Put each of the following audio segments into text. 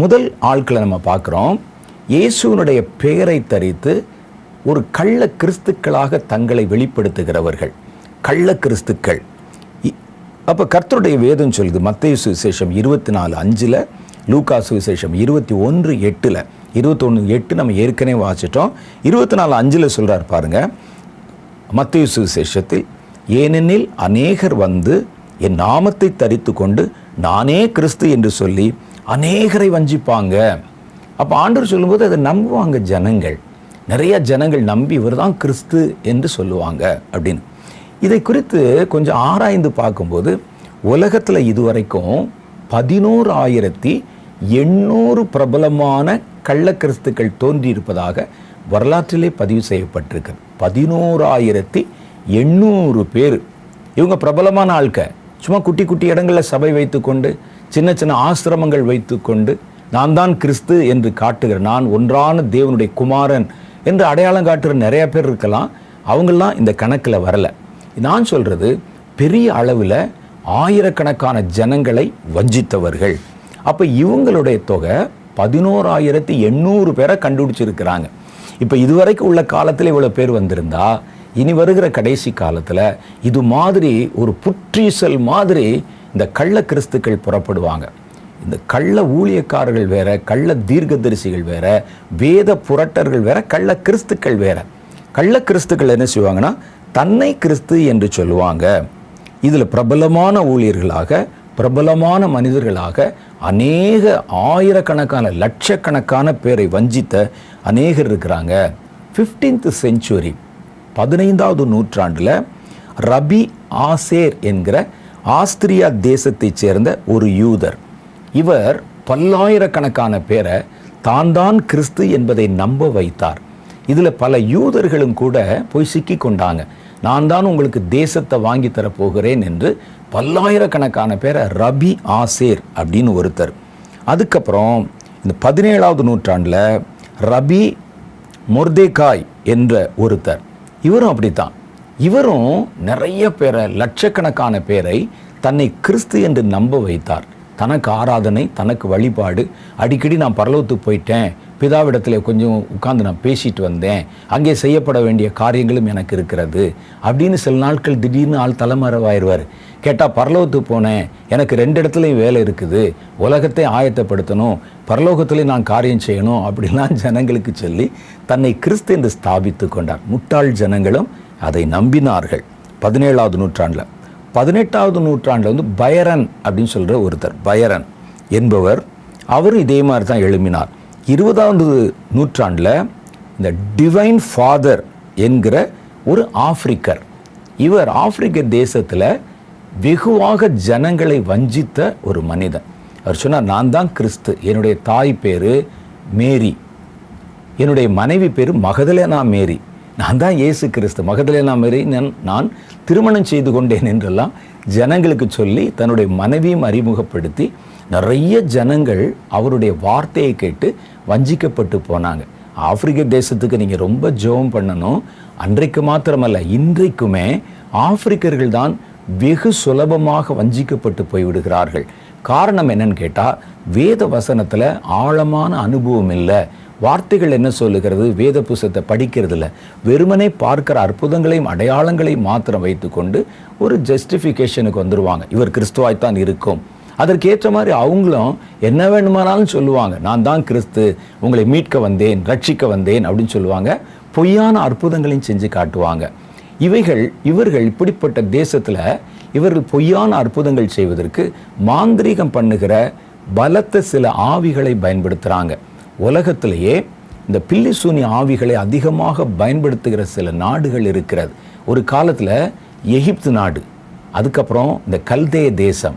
முதல் ஆட்களை நம்ம பார்க்குறோம். இயேசுனுடைய பெயரை தரித்து ஒரு கள்ள கிறிஸ்துக்களாக தங்களை வெளிப்படுத்துகிறவர்கள். கள்ள கிறிஸ்துக்கள். இ- கர்த்தருடைய வேதம் சொல்லுது மத்திய சுவிசேஷம் இருபத்தி நாலு அஞ்சில் லூகா சுவிசேஷம் இருபத்தி ஒன்று எட்டில். இருபத்தொன்று எட்டு நம்ம ஏற்கனவே வாசிட்டோம் இருபத்தி நாலு அஞ்சில் சொல்கிறார் பாருங்க மத்திய சுவிசேஷத்தில் ஏனெனில் அநேகர் வந்து என் நாமத்தை தரித்து கொண்டு நானே கிறிஸ்து என்று சொல்லி அநேகரை வஞ்சிப்பாங்க. அப்போ ஆண்டவர் சொல்லும்போது அதை நம்புவாங்க ஜனங்கள். நிறைய ஜனங்கள் நம்பி இவர் தான் கிறிஸ்து என்று சொல்லுவாங்க அப்படின்னு. இதை குறித்து கொஞ்சம் ஆராய்ந்து பார்க்கும்போது உலகத்தில் இதுவரைக்கும் பதினோரு ஆயிரத்தி எண்ணூறு பிரபலமான கள்ள கிறிஸ்துக்கள் தோன்றியிருப்பதாக வரலாற்றிலே பதிவு செய்யப்பட்டிருக்கு. பதினோராயிரத்தி எண்ணூறு பேர். இவங்க பிரபலமான ஆட்க சும்மா குட்டி குட்டி இடங்களில் சபை வைத்துக்கொண்டு சின்ன சின்ன ஆசிரமங்கள் வைத்துக்கொண்டு நான் தான் கிறிஸ்து என்று காட்டுகிற நான் ஒன்றான தேவனுடைய குமாரன் என்று அடையாளம் காட்டுகிற நிறைய பேர் இருக்கலாம். அவங்களாம் இந்த கணக்கில் வரலை. நான் சொல்கிறது பெரிய அளவில் ஆயிரக்கணக்கான ஜனங்களை வஞ்சித்தவர்கள். அப்போ இவங்களுடைய தொகை பதினோராயிரத்தி எண்ணூறு பேரை கண்டுபிடிச்சிருக்கிறாங்க. இப்போ இதுவரைக்கும் உள்ள காலத்தில் இவ்வளோ பேர் வந்திருந்தா இனி வருகிற கடைசி காலத்தில் இது மாதிரி ஒரு புற்றீசல் மாதிரி இந்த கள்ள கிறிஸ்துக்கள் புறப்படுவாங்க. இந்த கள்ள ஊழியக்காரர்கள் வேற கள்ள தீர்க்கதரிசிகள் வேற வேத புரட்டர்கள் வேற கள்ள கிறிஸ்துக்கள் வேற. கள்ள கிறிஸ்துக்கள் என்ன செய்வாங்கன்னா தன்னை கிறிஸ்து என்று சொல்லுவாங்க. இதில் பிரபலமான ஊழியர்களாக பிரபலமான மனிதர்களாக அநேக ஆயிரக்கணக்கான லட்சக்கணக்கான பேரை வஞ்சித்த அநேகர் இருக்கிறாங்க. 15th செஞ்சுரி பதினைந்தாவது நூற்றாண்டில் ரபி ஆசேர் என்கிற ஆஸ்திரியா தேசத்தைச் சேர்ந்த ஒரு யூதர். இவர் பல்லாயிரக்கணக்கான பேரை தான் தான் கிறிஸ்து என்பதை நம்ப வைத்தார். இதில் பல யூதர்களும் கூட போய் சிக்கி கொண்டாங்க. நான் தான் உங்களுக்கு தேசத்தை வாங்கி தரப் போகிறேன் என்று பல்லாயிரக்கணக்கான பேரை ரபி ஆசேர் அப்படின்னு ஒருத்தர். அதுக்கப்புறம் இந்த பதினேழாவது நூற்றாண்டில் ரபி மொர்தேகாய் என்ற ஒருத்தர். இவரும் அப்படித்தான். இவரும் நிறைய பேரை லட்சக்கணக்கான பேரை தன்னை கிறிஸ்து என்று நம்ப வைத்தார். தனக்கு ஆராதனை தனக்கு வழிபாடு. அடிக்கடி நான் பரலவத்துக்கு போயிட்டேன். பிதாவிடத்தில் கொஞ்சம் உட்காந்து நான் பேசிட்டு வந்தேன். அங்கே செய்யப்பட வேண்டிய காரியங்களும் எனக்கு இருக்கிறது. அப்படின்னு சில நாட்கள் திடீர்னு ஆள் தலைமறைவாயிடுவார் கேட்டால் பரலோகத்துக்கு போனேன். எனக்கு ரெண்டு இடத்துலையும் வேலை இருக்குது. உலகத்தை ஆயத்தப்படுத்தணும். பரலோகத்துலேயும் நான் காரியம் செய்யணும். அப்படிலாம் ஜனங்களுக்கு சொல்லி தன்னை கிறிஸ்து என்று ஸ்தாபித்து கொண்டார். முட்டாள் ஜனங்களும் அதை நம்பினார்கள். பதினேழாவது நூற்றாண்டில். பதினெட்டாவது நூற்றாண்டில் வந்து பயரன் அப்படின்னு சொல்கிற ஒருத்தர் பயரன் என்பவர் அவரும் இதே மாதிரி தான் எழுப்பினார் இருபதாவது நூற்றாண்டில் இந்த டிவைன் ஃபாதர் என்கிற ஒரு ஆப்பிரிக்கர். இவர் ஆப்பிரிக்க தேசத்தில் வெகுவாக ஜனங்களை வஞ்சித்த ஒரு மனிதன். அவர் சொன்னார் நான் தான் கிறிஸ்து. என்னுடைய தாய் பேர் மேரி. என்னுடைய மனைவி பேர் மகதலேனா மேரி. நான் தான் இயேசு கிறிஸ்து. மகதலேனா மாரி நான் நான் திருமணம் செய்து கொண்டேன் என்றெல்லாம் ஜனங்களுக்கு சொல்லி தன்னுடைய மனைவியும் அறிமுகப்படுத்தி நிறைய ஜனங்கள் அவருடைய வார்த்தையை கேட்டு வஞ்சிக்கப்பட்டு போனாங்க. ஆப்பிரிக்க தேசத்துக்கு நீங்கள் ரொம்ப ஜெபம் பண்ணணும். அன்றைக்கு மாத்திரமல்ல இன்றைக்குமே ஆப்பிரிக்கர்கள் தான் வெகு சுலபமாக வஞ்சிக்கப்பட்டு போய்விடுகிறார்கள். காரணம் என்னன்னு கேட்டால் வேத வசனத்தில் ஆழமான அனுபவம் இல்லை. வார்த்தைகள் என்ன சொல்லுகிறது? வேத புஸ்தத்தை படிக்கிறதுல வெறுமனே பார்க்கிற அற்புதங்களையும் அடையாளங்களையும் மாத்திரம் வைத்துக்கொண்டு ஒரு ஜஸ்டிஃபிகேஷனுக்கு வந்துடுவாங்க இவர் கிறிஸ்துவாய்த்தான் இருக்கும். அதற்கேற்ற மாதிரி அவங்களும் என்ன வேணுமானாலும் சொல்லுவாங்க. நான் தான் கிறிஸ்து உங்களை மீட்க வந்தேன் ரட்சிக்க வந்தேன் அப்படின்னு சொல்லுவாங்க. பொய்யான அற்புதங்களையும் செஞ்சு காட்டுவாங்க. இவைகள் இவர்கள் இப்படிப்பட்ட தேசத்தில் இவர்கள் பொய்யான அற்புதங்கள் செய்வதற்கு மாந்திரீகம் பண்ணுகிற பலத்த சில ஆவிகளை பயன்படுத்துகிறாங்க உலகத்திலேயே இந்த பில்லிசூனி ஆவிகளை அதிகமாக பயன்படுத்துகிற சில நாடுகள் இருக்கிறது. ஒரு காலத்தில் எகிப்து நாடு அதுக்கப்புறம் இந்த கல்தேய தேசம்.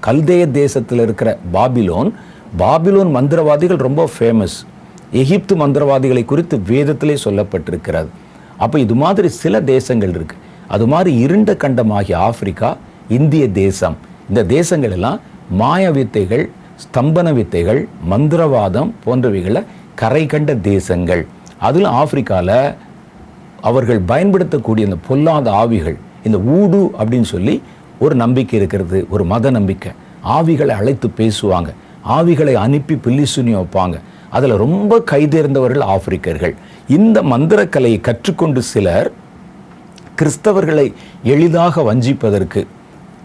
கல்தேய தேசத்தில் இருக்கிற பாபிலோன் பாபிலோன் மந்திரவாதிகள் ரொம்ப ஃபேமஸ் எகிப்து மந்திரவாதிகளை குறித்து வேதத்திலே சொல்லப்பட்டிருக்கிறது. அப்போ இது மாதிரி சில தேசங்கள் இருக்கு. அது மாதிரி இருண்ட கண்டமாகிய ஆப்பிரிக்கா இந்திய தேசம். இந்த தேசங்கள் எல்லாம் மாய வித்தைகள் ஸ்தம்பன வித்தைகள் மந்திரவாதம் போன்றவைகளை கரை கண்ட தேசங்கள். அதில் ஆப்பிரிக்காவில் அவர்கள் பயன்படுத்தக்கூடிய இந்த பொல்லாத ஆவிகள் இந்த ஊடு அப்படின்னு சொல்லி ஒரு நம்பிக்கை இருக்கிறது ஒரு மத நம்பிக்கை. ஆவிகளை அழைத்து பேசுவாங்க. ஆவிகளை அனுப்பி பில்லிசுனி வைப்பாங்க. அதில் ரொம்ப கைதேர்ந்தவர்கள் ஆப்பிரிக்கர்கள். இந்த மந்திரக்கலையை கற்றுக்கொண்டு சிலர் கிறிஸ்தவர்களை எளிதாக வஞ்சிப்பதற்கு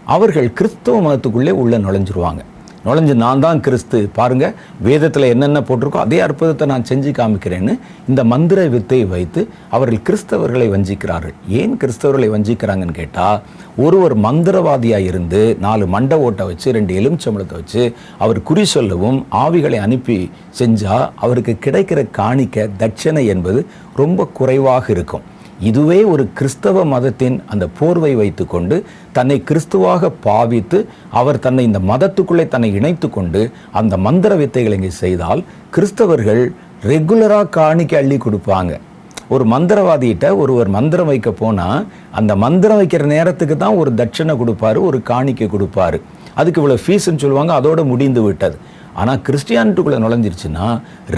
அவர்கள் கிறிஸ்தவ மதத்துக்குள்ளே உள்ளே நுழைஞ்சிருவாங்க. நுழைஞ்சு நான் தான் கிறிஸ்து. பாருங்க வேதத்தில் என்னென்ன போட்டிருக்கோ அதே அற்புதத்தை நான் செஞ்சு காமிக்கிறேன்னு இந்த மந்திர வித்தையை வைத்து அவர்கள் கிறிஸ்தவர்களை வஞ்சிக்கிறார்கள். ஏன் கிறிஸ்தவர்களை வஞ்சிக்கிறாங்கன்னு கேட்டால் ஒருவர் மந்திரவாதியாக இருந்து நாலு மண்டை ஓட்டை வச்சு ரெண்டு எலுமிச்சம்பளத்தை வச்சு அவர் குறி சொல்லவும் ஆவிகளை அனுப்பி செஞ்சால் அவருக்கு கிடைக்கிற காணிக்க தட்சணை என்பது ரொம்ப குறைவாக இருக்கும். இதுவே ஒரு கிறிஸ்தவ மதத்தின் அந்த போர்வை வைத்துக்கொண்டு தன்னை கிறிஸ்துவாக பாவித்து அவர் தன்னை இந்த மதத்துக்குள்ளே தன்னை இணைத்து கொண்டு அந்த மந்திர வித்தைகளை இங்கே செய்தால் கிறிஸ்தவர்கள் ரெகுலராக காணிக்க அள்ளி கொடுப்பாங்க. ஒரு மந்திரவாதிகிட்ட ஒருவர் மந்திரம் வைக்க போனால் அந்த மந்திரம் வைக்கிற நேரத்துக்கு தான் ஒரு தட்சணை கொடுப்பாரு ஒரு காணிக்கை கொடுப்பாரு. அதுக்கு இவ்வளோ ஃபீஸ்ன்னு சொல்லுவாங்க அதோட முடிந்து விட்டது. ஆனால் கிறிஸ்டியானிட்டுக்குள்ளே நுழைஞ்சிருச்சுன்னா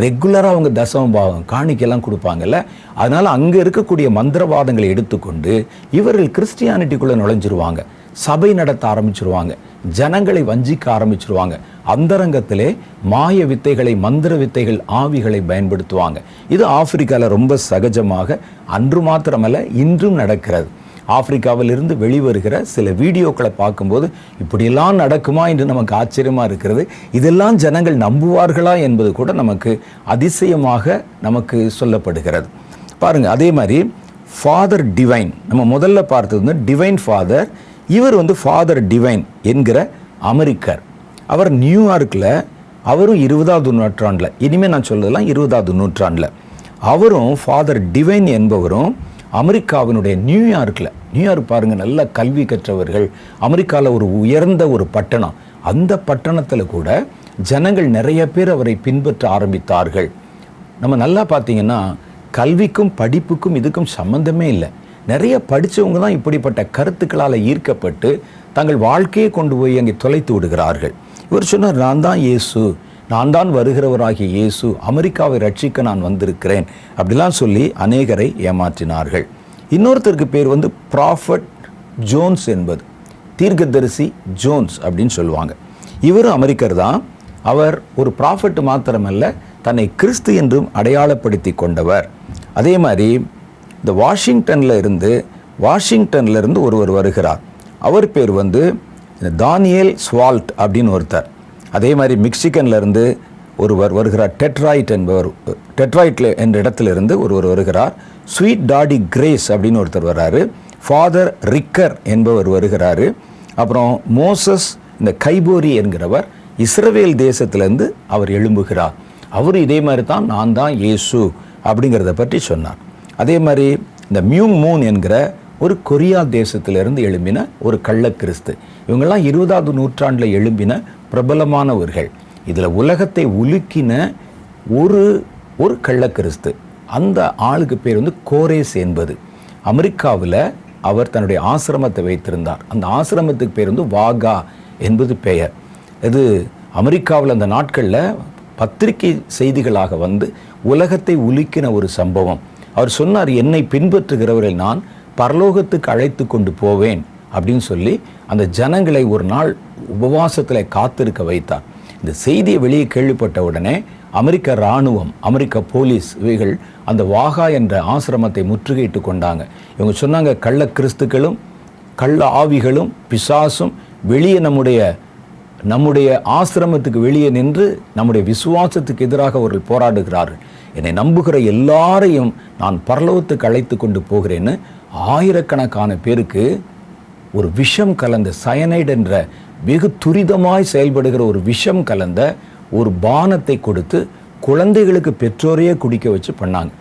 ரெகுலராக அவங்க தசம பாவம் காணிக்கெல்லாம் கொடுப்பாங்கல்ல. அதனால் அங்கே இருக்கக்கூடிய மந்திரவாதங்களை எடுத்துக்கொண்டு இவர்கள் கிறிஸ்டியானிட்டிக்குள்ளே நுழைஞ்சிருவாங்க. சபை நடத்த ஆரம்பிச்சிருவாங்க. ஜனங்களை வஞ்சிக்க ஆரம்பிச்சிருவாங்க. அந்தரங்கத்திலே மாய வித்தைகளை மந்திர வித்தைகள் ஆவிகளை பயன்படுத்துவாங்க. இது ஆப்பிரிக்காவில் ரொம்ப சகஜமாக அன்று மாத்திரமல்ல இன்றும் நடக்கிறது. ஆப்பிரிக்காவிலிருந்து வெளிவருகிற சில வீடியோக்களை பார்க்கும்போது இப்படியெல்லாம் நடக்குமா என்று நமக்கு ஆச்சரியமாக இருக்கிறது. இதெல்லாம் ஜனங்கள் நம்புவார்களா என்பது கூட நமக்கு அதிசயமாக நமக்கு சொல்லப்படுகிறது. பாருங்கள் அதே மாதிரி ஃபாதர் டிவைன் நம்ம முதல்ல பார்த்தது வந்து டிவைன் ஃபாதர் இவர் வந்து ஃபாதர் டிவைன் என்கிற அமெரிக்கர். அவர் நியூயார்க்கில் அவரும் இருபதாவது நூற்றாண்டில் இனிமேல் நான் சொல்லலாம் இருபதாவது நூற்றாண்டில். அவரும் ஃபாதர் டிவைன் என்பவரும் அமெரிக்காவினுடைய நியூயார்க்கில் நியூயார்க் பாருங்கள் நல்ல கல்வி கற்றவர்கள் அமெரிக்காவில் ஒரு உயர்ந்த ஒரு பட்டணம். அந்த பட்டணத்தில் கூட ஜனங்கள் நிறைய பேர் அவரை பின்பற்ற ஆரம்பித்தார்கள். நம்ம நல்லா பார்த்தீங்கன்னா கல்விக்கும் படிப்புக்கும் இதுக்கும் சம்பந்தமே இல்லை. நிறைய படித்தவங்க தான் இப்படிப்பட்ட கருத்துக்களால் ஈர்க்கப்பட்டு தங்கள் வாழ்க்கையை கொண்டு போய் அங்கே தொலைத்து விடுகிறார்கள். இவர் சொன்னார் நான் தான் இயேசு. நான் தான் வருகிறவராகிய இயேசு அமெரிக்காவை ரட்சிக்க நான் வந்திருக்கிறேன் அப்படிலாம் சொல்லி அநேகரை ஏமாற்றினார்கள். இன்னொருத்தருக்கு பேர் வந்து ப்ராஃபட் ஜோன்ஸ் என்பது. தீர்க்கதரிசி ஜோன்ஸ் அப்படின்னு சொல்லுவாங்க. இவரும் அமெரிக்கர் தான். அவர் ஒரு ப்ராஃபட் மாத்திரமல்ல தன்னை கிறிஸ்து என்றும் அடையாளப்படுத்தி கொண்டவர். அதே மாதிரி இந்த வாஷிங்டனில் இருந்து வாஷிங்டன்லேருந்து ஒருவர் வருகிறார். அவர் பேர் வந்து தானியேல் ஸ்வால்ட் அப்படின்னு ஒருத்தர். அதே மாதிரி மிக்சிகன்லேருந்து ஒருவர் வருகிறார். டெட்ராய்ட் என்பவர் டெட்ராய்ட்ல என்ற இடத்திலிருந்து ஒருவர் வருகிறார். ஸ்வீட் டாடி கிரேஸ் அப்படின்னு ஒருத்தர் வர்றாரு. ஃபாதர் ரிக்கர் என்பவர் வருகிறாரு. அப்புறம் மோசஸ் இந்த கைபோரி என்கிறவர் இஸ்ரவேல் தேசத்திலேருந்து அவர் எழும்புகிறார். அவர் இதே மாதிரி தான் நான் தான் இயேசு அப்படிங்கிறத பற்றி சொன்னார். அதே மாதிரி இந்த மியூங் மூன் என்கிற ஒரு கொரியா தேசத்திலிருந்து எழும்பின ஒரு கள்ள கிறிஸ்து இவங்கெல்லாம் இருபதாவது நூற்றாண்டில் எழும்பின பிரபலமானவர்கள். இதில் உலகத்தை உலுக்கின ஒரு ஒரு கள்ளக்கிறிஸ்து. அந்த ஆளுக்கு பேர் வந்து கோரேஸ் என்பது. அமெரிக்காவில் அவர் தன்னுடைய ஆசிரமத்தை வைத்திருந்தார். அந்த ஆசிரமத்துக்கு பேர் வந்து வாகா என்பது பெயர். இது அமெரிக்காவில் அந்த நாட்களில் பத்திரிகை செய்திகளாக வந்து உலகத்தை உலுக்கின ஒரு சம்பவம். அவர் சொன்னார் என்னை பின்பற்றுகிறவரை நான் பரலோகத்துக்கு அழைத்து கொண்டு போவேன். அப்படின்னு சொல்லி அந்த ஜனங்களை ஒரு நாள் உபவாசத்தில் காத்திருக்க வைத்தார். இந்த செய்தியை வெளியே கேள்விப்பட்ட உடனே அமெரிக்க இராணுவம் அமெரிக்க போலீஸ் இவைகள் அந்த வாகா என்ற ஆசிரமத்தை முற்றுகையிட்டு கொண்டாங்க. இவங்க சொன்னாங்க கள்ள கிறிஸ்துக்களும் கள்ள ஆவிகளும் பிசாசும் வெளியே நம்முடைய நம்முடைய ஆசிரமத்துக்கு வெளியே நின்று நம்முடைய விசுவாசத்துக்கு எதிராக அவர்கள் போராடுகிறார்கள். என்னை நம்புகிற எல்லாரையும் நான் பரலோகத்துக்கு அழைத்து கொண்டு போகிறேன்னு ஆயிரக்கணக்கான பேருக்கு ஒரு விஷம் கலந்த சயனைடு என்ற வெகு துரிதமாய் செயல்படுகிற ஒரு விஷம் கலந்த ஒரு பானத்தை கொடுத்து குழந்தைகளுக்கு பெற்றோரையே குடிக்க வச்சு பண்ணாங்க.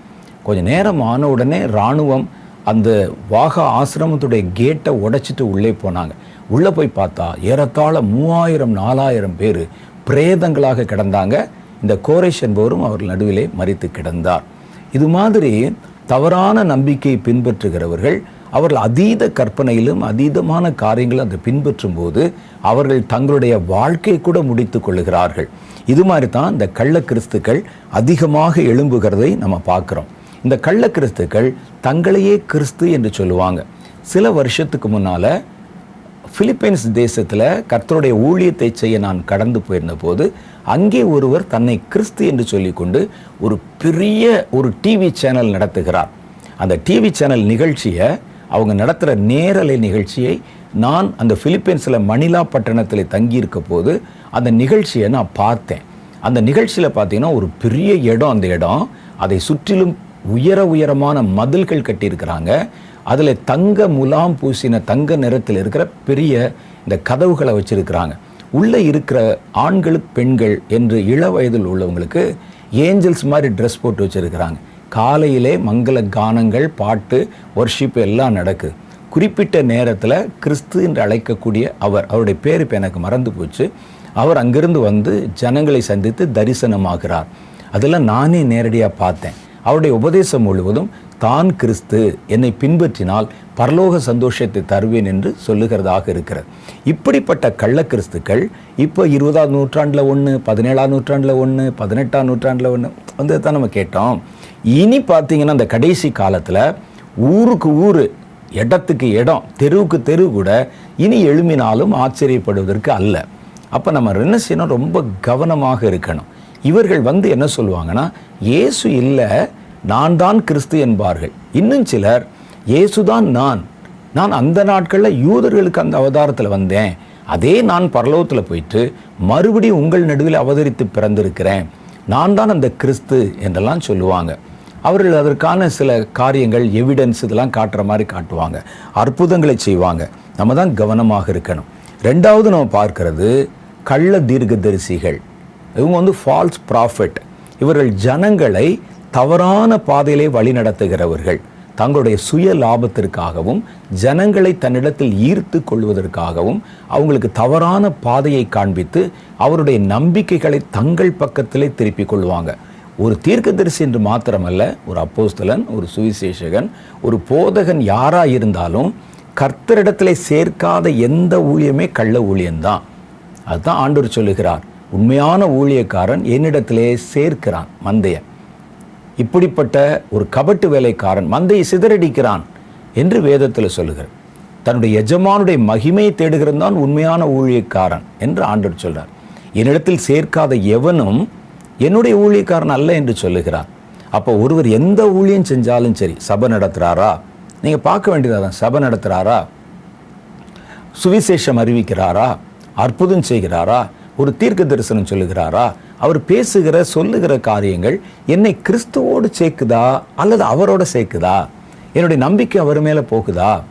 கொஞ்ச நேரம் ஆன உடனே இராணுவம் அந்த வாகா ஆசிரமத்துடைய கேட்டை உடைச்சிட்டு உள்ளே போனாங்க. உள்ளே போய் பார்த்தா ஏறத்தாழ மூவாயிரம் நாலாயிரம் பேர் பிரேதங்களாக கிடந்தாங்க. இந்த கோரேஷ் என்பவரும் அவர் நடுவிலே மறித்து கிடந்தார். இது மாதிரி தவறான நம்பிக்கையை பின்பற்றுகிறவர்கள் அவர்கள் அதீத கற்பனையிலும் அதீதமான காரியங்களும் அதை பின்பற்றும் போது அவர்கள் தங்களுடைய வாழ்க்கையை கூட முடித்து கொள்ளுகிறார்கள். இது மாதிரி தான் இந்த கள்ள கிறிஸ்துக்கள் அதிகமாக எழும்புகிறதை நம்ம பார்க்குறோம். இந்த கள்ள கிறிஸ்துக்கள் தங்களையே கிறிஸ்து என்று சொல்லுவாங்க. சில வருஷத்துக்கு முன்னால் பிலிப்பைன்ஸ் தேசத்தில் கர்த்தருடைய ஊழியத்தை செய்ய நான் கடந்து போயிருந்த போது அங்கே ஒருவர் தன்னை கிறிஸ்து என்று சொல்லிக்கொண்டு ஒரு பெரிய ஒரு டிவி சேனல் நடத்துகிறார். அந்த டிவி சேனல் நிகழ்ச்சியை அவங்க நடத்துகிற நேரலை நிகழ்ச்சியை நான் அந்த பிலிப்பைன்ஸில் மணிலா பட்டணத்தில் தங்கியிருக்க போது அந்த நிகழ்ச்சியை நான் பார்த்தேன். அந்த நிகழ்ச்சியில் பார்த்தீங்கன்னா ஒரு பெரிய இடம் அந்த இடம். அதை சுற்றிலும் உயர உயரமான மதில்கள் கட்டியிருக்கிறாங்க. அதில் தங்க முலாம் பூசின தங்க நிறத்தில் இருக்கிற பெரிய இந்த கதவுகளை வச்சுருக்கிறாங்க. உள்ளே இருக்கிற ஆண்களுக்கு பெண்கள் என்று இள வயதில் உள்ளவங்களுக்கு ஏஞ்சல்ஸ் மாதிரி ட்ரெஸ் போட்டு வச்சுருக்கிறாங்க. காலையிலே மங்கள கானங்கள் பாட்டு ஒர்ஷிப் எல்லாம் நடக்குது குறிப்பிட்ட நேரத்தில் கிறிஸ்து என்று அழைக்கக்கூடிய அவர் அவருடைய பேர் இப்போ எனக்கு மறந்து போச்சு. அவர் அங்கிருந்து வந்து ஜனங்களை சந்தித்து தரிசனமாகிறார். அதெல்லாம் நானே நேரடியாக பார்த்தேன். அவருடைய உபதேசம் முழுவதும் தான் கிறிஸ்து என்னை பின்பற்றினால் பரலோக சந்தோஷத்தை தருவேன் என்று சொல்லுகிறதாக இருக்கிறது. இப்படிப்பட்ட கள்ள கிறிஸ்துக்கள் இப்போ இருபதாம் நூற்றாண்டில் ஒன்று பதினேழாம் நூற்றாண்டில் ஒன்று பதினெட்டாம் நூற்றாண்டில் ஒன்று வந்து தான் நம்ம கேட்டோம். இனி பார்த்தீங்கன்னா அந்த கடைசி காலத்தில் ஊருக்கு ஊர் இடத்துக்கு இடம் தெருவுக்கு தெரு கூட இனி எழுமினாலும் ஆச்சரியப்படுவதற்கு அல்ல. அப்போ நம்ம என்ன செய்யணும்? ரொம்ப கவனமாக இருக்கணும். இவர்கள் வந்து என்ன சொல்லுவாங்கன்னா இயேசு இல்லை நான் தான் கிறிஸ்து என்பார்கள். இன்னும் சிலர் இயேசுதான் நான். நான் அந்த நாட்களில் யூதர்களுக்கு அந்த அவதாரத்தில் வந்தேன். அதே நான் பரலோகத்தில் போயிட்டு மறுபடியும் உங்கள் நடுவில் அவதரித்து பிறந்திருக்கிறேன். நான் தான் அந்த கிறிஸ்து என்றெல்லாம் சொல்லுவாங்க. அவர்கள் அதற்கான சில காரியங்கள் எவிடன்ஸ் இதெல்லாம் காட்டுற மாதிரி காட்டுவாங்க. அற்புதங்களை செய்வாங்க. நம்ம தான் கவனமாக இருக்கணும். ரெண்டாவது நம்ம பார்க்கறது கள்ள தீர்க்கதரிசிகள். இவங்க வந்து ஃபால்ஸ் ப்ராஃபிட் இவர்கள் ஜனங்களை தவறான பாதையிலே வழிநடத்துகிறவர்கள் தங்களுடைய சுய லாபத்திற்காகவும் ஜனங்களை தன்னிடத்தில் ஈர்த்து கொள்வதற்காகவும் அவங்களுக்கு தவறான பாதையை காண்பித்து அவருடைய நம்பிக்கைகளை தங்கள் பக்கத்திலே திருப்பிக் கொள்வாங்க. ஒரு தீர்க்கதரிசி என்று மாத்திரமல்ல ஒரு அப்போஸ்தலன் ஒரு சுவிசேஷகன் ஒரு போதகன் யாராக இருந்தாலும் கர்த்தரிடத்தில் சேர்க்காத எந்த ஊழியமே கள்ள ஊழியம்தான் அதுதான் ஆண்டவர் சொல்லுகிறார். உண்மையான ஊழியக்காரன் என்னிடத்திலே சேர்க்கிறான் மந்தைய. இப்படிப்பட்ட ஒரு கபட்டு வேலைக்காரன் மந்தையை சிதறடிக்கிறான் என்று வேதத்தில் சொல்லுகிறார். தன்னுடைய எஜமானுடைய மகிமையை தேடுகிறவன் தான் உண்மையான ஊழியக்காரன் என்று ஆண்டவர் சொல்கிறார் என்னிடத்தில் சேர்க்காத எவனும் என்னுடைய ஊழியக்காரன் அல்ல என்று சொல்லுகிறார் அப்போ ஒருவர் எந்த ஊழியம் செஞ்சாலும் சரி சபை நடத்துகிறாரா நீங்கள் பார்க்க வேண்டியதான் சபை நடத்துகிறாரா சுவிசேஷம் அறிவிக்கிறாரா? அற்புதம் செய்கிறாரா? ஒரு தீர்க்க தரிசனம் சொல்லுகிறாரா? அவர் பேசுகிற சொல்லுகிற காரியங்கள் என்னை கிறிஸ்துவோடு சேர்க்குதா? அல்லது அவரோட சேர்க்குதா? என்னுடைய நம்பிக்கை அவர் மேலே போகுதா?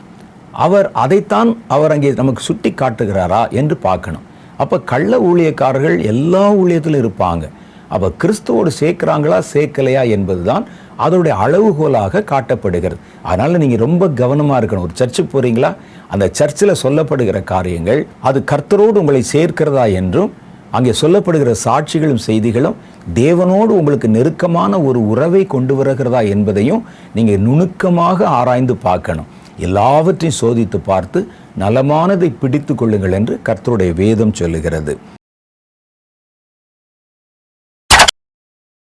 அவர் அதைத்தான் அவர் அங்கே நமக்கு சுட்டி காட்டுகிறாரா என்று பார்க்கணும். அப்போ கள்ள ஊழியக்காரர்கள் எல்லா ஊழியத்திலும் இருப்பாங்க. அப்போ கிறிஸ்துவோடு சேர்க்குறாங்களா சேர்க்கலையா என்பதுதான் அதோடைய அளவுகோலாக காட்டப்படுகிறது. அதனால் நீங்கள் ரொம்ப கவனமாக இருக்கணும். ஒரு சர்ச்சுக்கு போகிறீங்களா அந்த சர்ச்சில் சொல்லப்படுகிற காரியங்கள் அது கர்த்தரோடு உங்களை சேர்க்கிறதா என்றும் அங்கே சொல்லப்படுகிற சாட்சிகளும் செய்திகளும் தேவனோடு உங்களுக்கு நெருக்கமான ஒரு உறவை கொண்டு வருகிறதா என்பதையும் நீங்கள் நுணுக்கமாக ஆராய்ந்து பார்க்கணும். எல்லாவற்றையும் சோதித்து பார்த்து நலமானதை பிடித்து கொள்ளுங்கள் என்று கர்த்தருடைய வேதம் சொல்லுகிறது.